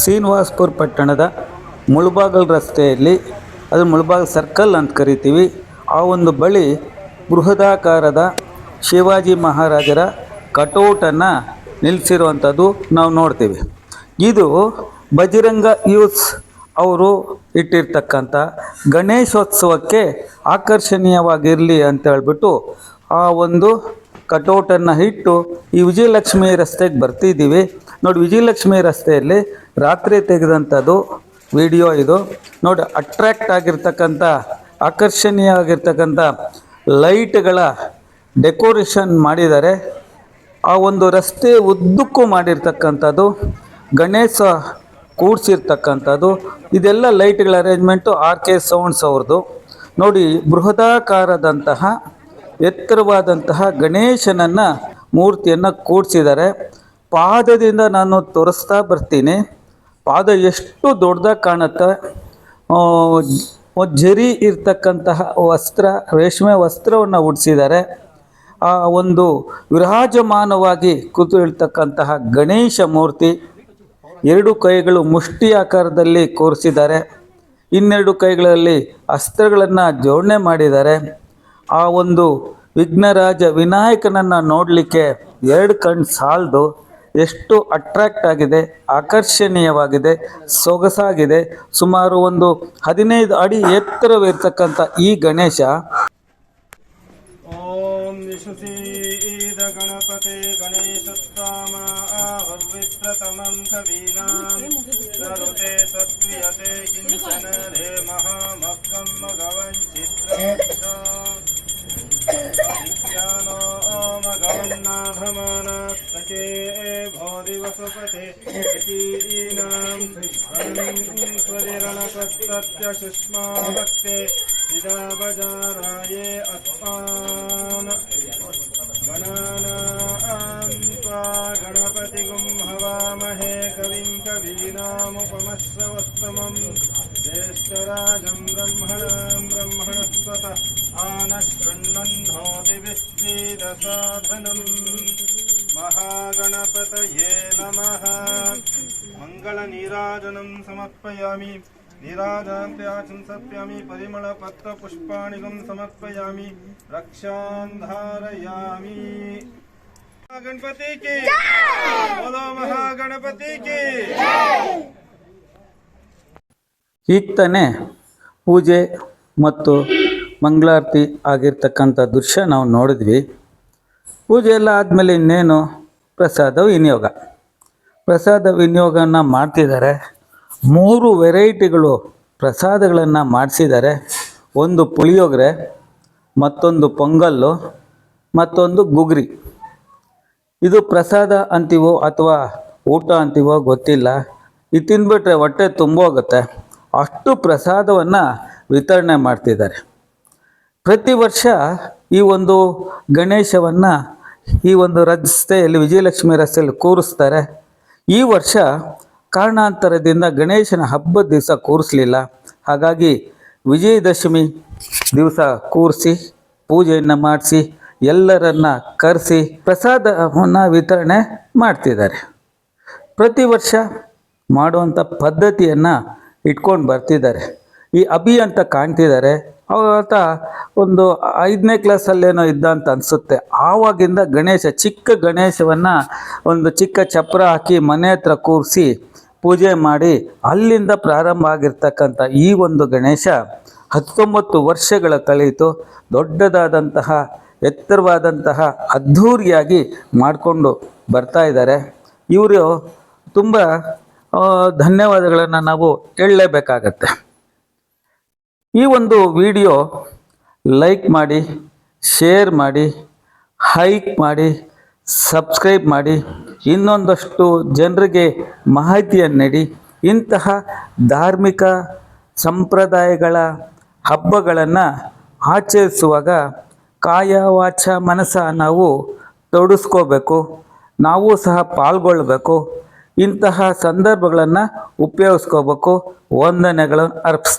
ಶ್ರೀನಿವಾಸ್ಪುರ ಪಟ್ಟಣದ ಮುಳಬಾಗಲ್ ರಸ್ತೆಯಲ್ಲಿ, ಅದು ಮುಳಬಾಗಲ್ ಸರ್ಕಲ್ ಅಂತ ಕರಿತೀವಿ. ಆ ಒಂದು ಬಳಿ ಬೃಹದಾಕಾರದ ಶಿವಾಜಿ ಮಹಾರಾಜರ ಕಟೌಟನ್ನು ನಿಲ್ಲಿಸಿರುವಂಥದ್ದು ನಾವು ನೋಡ್ತೀವಿ. ಇದು ಬಜರಂಗ ಯೂತ್ಸ್ ಅವರು ಇಟ್ಟಿರ್ತಕ್ಕಂಥ ಗಣೇಶೋತ್ಸವಕ್ಕೆ ಆಕರ್ಷಣೀಯವಾಗಿರಲಿ ಅಂತ ಹೇಳ್ಬಿಟ್ಟು ಆ ಒಂದು ಕಟೌಟನ್ನು ಇಟ್ಟು ಈ ವಿಜಯಲಕ್ಷ್ಮಿ ರಸ್ತೆಗೆ ಬರ್ತಿದ್ದೀವಿ. ನೋಡಿ, ವಿಜಯಲಕ್ಷ್ಮಿ ರಸ್ತೆಯಲ್ಲಿ ರಾತ್ರಿ ತೆಗೆದಂಥದ್ದು ವಿಡಿಯೋ ಇದು. ನೋಡಿ ಅಟ್ರ್ಯಾಕ್ಟ್ ಆಗಿರ್ತಕ್ಕಂಥ, ಆಕರ್ಷಣೀಯ ಆಗಿರ್ತಕ್ಕಂಥ ಲೈಟ್ಗಳ ಡೆಕೋರೇಷನ್ ಮಾಡಿದ್ದಾರೆ. ಆ ಒಂದು ರಸ್ತೆ ಉದ್ದಕ್ಕೂ ಮಾಡಿರ್ತಕ್ಕಂಥದ್ದು, ಗಣೇಶ ಕೂಡಿಸಿರ್ತಕ್ಕಂಥದ್ದು, ಇದೆಲ್ಲ ಲೈಟ್ಗಳ ಅರೇಂಜ್ಮೆಂಟು ಆರ್ ಕೆ ಸೌಂಡ್ಸ್ ಅವ್ರದ್ದು. ನೋಡಿ, ಬೃಹದಾಕಾರದಂತಹ, ಎತ್ತರವಾದಂತಹ ಗಣೇಶನನ್ನು ಮೂರ್ತಿಯನ್ನು ಕೂಡಿಸಿದ್ದಾರೆ. ಪಾದದಿಂದ ನಾನು ತೋರಿಸ್ತಾ ಬರ್ತೀನಿ. ಪಾದ ಎಷ್ಟು ದೊಡ್ಡದಾಗಿ ಕಾಣುತ್ತೆ? ಜರಿ ಇರ್ತಕ್ಕಂತಹ ವಸ್ತ್ರ, ರೇಷ್ಮೆ ವಸ್ತ್ರವನ್ನು ಉಡಿಸಿದ್ದಾರೆ. ಆ, ಒಂದು ವಿರಾಜಮಾನವಾಗಿ ಕೂತಿರ್ತಕ್ಕಂತಹ ಗಣೇಶ ಮೂರ್ತಿ ಎರಡು ಕೈಗಳು ಮುಷ್ಟಿ ಆಕಾರದಲ್ಲಿ ಕೋರಿಸಿದ್ದಾರೆ. ಇನ್ನೆರಡು ಕೈಗಳಲ್ಲಿ ಅಸ್ತ್ರಗಳನ್ನು ಜೋಡಣೆ ಮಾಡಿದ್ದಾರೆ. ಆ ಒಂದು ವಿಘ್ನರಾಜ ವಿನಾಯಕನನ್ನು ನೋಡಲಿಕ್ಕೆ ಎರಡು ಕಣ್ಣು ಸಾಲದು. ಎಷ್ಟು ಅಟ್ರಾಕ್ಟ್ ಆಗಿದೆ ಆಕರ್ಷಣೀಯವಾಗಿದೆ ಸೊಗಸಾಗಿದೆ. ಸುಮಾರು ಒಂದು ಹದಿನೈದು ಅಡಿ ಎತ್ತರವಿರ್ತಕ್ಕಂಥ ಈ ಗಣೇಶ ಗಣಪತಿ कर्णाभमानात्मके भोदिवसुपते कीर्णां स्वरिरणसत्सत्यसुष्मा भक्ते इदाबजाराये अस्मा कविं कवीनामुपमश्रवस्तमं ज्येष्ठराजं ब्रह्मणां ब्रह्मणस्पतः आनशृण्वन्नोतिभिश्चीदसाधनम् महागणपतये नमः मङ्गलनीराजनं समर्पयामि नीराजन्त्याचंसप्यामि परिमलपत्रपुष्पाणि गं समर्पयामि रक्षान् धारयामि गणपति की बोलो महागणपति की ಈಗ ಪೂಜೆ ಮತ್ತು ಮಂಗಳಾರತಿ ಆಗಿರ್ತಕ್ಕಂಥ ದೃಶ್ಯ ನಾವು ನೋಡಿದ್ವಿ. ಪೂಜೆ ಎಲ್ಲ ಆದಮೇಲೆ ಇನ್ನೇನು ಪ್ರಸಾದ ವಿನಿಯೋಗ. ಪ್ರಸಾದ ವಿನಿಯೋಗನ ಮಾಡ್ತಿದ್ದಾರೆ. ಮೂರು ವೆರೈಟಿಗಳು ಪ್ರಸಾದಗಳನ್ನು ಮಾಡಿಸಿದ್ದಾರೆ. ಒಂದು ಪುಳಿಯೋಗರೆ, ಮತ್ತೊಂದು ಪೊಂಗಲ್ಲು, ಮತ್ತೊಂದು ಗುಗ್ರಿ. ಇದು ಪ್ರಸಾದ ಅಂತೀವೋ ಅಥವಾ ಊಟ ಅಂತೀವೋ ಗೊತ್ತಿಲ್ಲ. ಇದು ತಿಂದ್ಬಿಟ್ರೆ ಹೊಟ್ಟೆ ತುಂಬೋಗುತ್ತೆ. ಅಷ್ಟು ಪ್ರಸಾದವನ್ನು ವಿತರಣೆ ಮಾಡ್ತಿದ್ದಾರೆ. ಪ್ರತಿ ವರ್ಷ ಈ ಒಂದು ಗಣೇಶವನ್ನು ಈ ಒಂದು ರಸ್ತೆಯಲ್ಲಿ ವಿಜಯಲಕ್ಷ್ಮಿ ರಸ್ತೆಯಲ್ಲಿ ಕೂರಿಸ್ತಾರೆ. ಈ ವರ್ಷ ಕಾರಣಾಂತರದಿಂದ ಗಣೇಶನ ಹಬ್ಬದ ದಿವಸ ಕೂರಿಸಲಿಲ್ಲ. ಹಾಗಾಗಿ ವಿಜಯದಶಮಿ ದಿವಸ ಕೂರಿಸಿ, ಪೂಜೆಯನ್ನು ಮಾಡಿಸಿ, ಎಲ್ಲರನ್ನ ಕರೆಸಿ ಪ್ರಸಾದವನ್ನು ವಿತರಣೆ ಮಾಡ್ತಿದ್ದಾರೆ. ಪ್ರತಿ ವರ್ಷ ಮಾಡುವಂಥ ಪದ್ಧತಿಯನ್ನು ಇಟ್ಕೊಂಡು ಬರ್ತಿದ್ದಾರೆ. ಈ ಅಭಿ ಅಂತ ಕಾಣ್ತಿದ್ದಾರೆ. ಆತ ಒಂದು ಐದನೇ ಕ್ಲಾಸಲ್ಲೇನೋ ಇದ್ದ ಅಂತ ಅನಿಸುತ್ತೆ. ಆವಾಗಿಂದ ಗಣೇಶ, ಚಿಕ್ಕ ಗಣೇಶವನ್ನು ಒಂದು ಚಿಕ್ಕ ಚಪ್ರ ಹಾಕಿ ಮನೆ ಹತ್ರ ಕೂರಿಸಿ ಪೂಜೆ ಮಾಡಿ ಅಲ್ಲಿಂದ ಪ್ರಾರಂಭ ಆಗಿರ್ತಕ್ಕಂಥ ಈ ಒಂದು ಗಣೇಶ ಹತ್ತೊಂಬತ್ತು ವರ್ಷಗಳ ಕಳೆಯಿತು. ದೊಡ್ಡದಾದಂತಹ, ಎತ್ತರವಾದಂತಹ, ಅದ್ಧೂರಿಯಾಗಿ ಮಾಡಿಕೊಂಡು ಬರ್ತಾ ಇದ್ದಾರೆ. ಇವರು ತುಂಬ ಧನ್ಯವಾದಗಳನ್ನು ನಾವು ಹೇಳಲೇಬೇಕಾಗತ್ತೆ. ಈ ಒಂದು ವಿಡಿಯೋ ಲೈಕ್ ಮಾಡಿ, ಶೇರ್ ಮಾಡಿ, ಹೈಕ್ ಮಾಡಿ, ಸಬ್ಸ್ಕ್ರೈಬ್ ಮಾಡಿ, ಇನ್ನೊಂದಷ್ಟು ಜನರಿಗೆ ಮಾಹಿತಿಯನ್ನು ನೀಡಿ, ಇಂತಹ ಧಾರ್ಮಿಕ ಸಂಪ್ರದಾಯಗಳ ಹಬ್ಬಗಳನ್ನು ಆಚರಿಸುವಾಗ ಕಾಯ ವಾಚ ಮನಸ ನಾವು ತೊಡಸ್ಕೋಬೇಕು, ನಾವು ಸಹ ಪಾಲ್ಗೊಳ್ಬೇಕು ಇಂತಹ ಸಂದರ್ಭಗಳನ್ನು ಉಪಯೋಗಿಸ್ಕೋಬೇಕು. ವಂದನೆಗಳನ್ನು ಅರ್ಪಿಸ್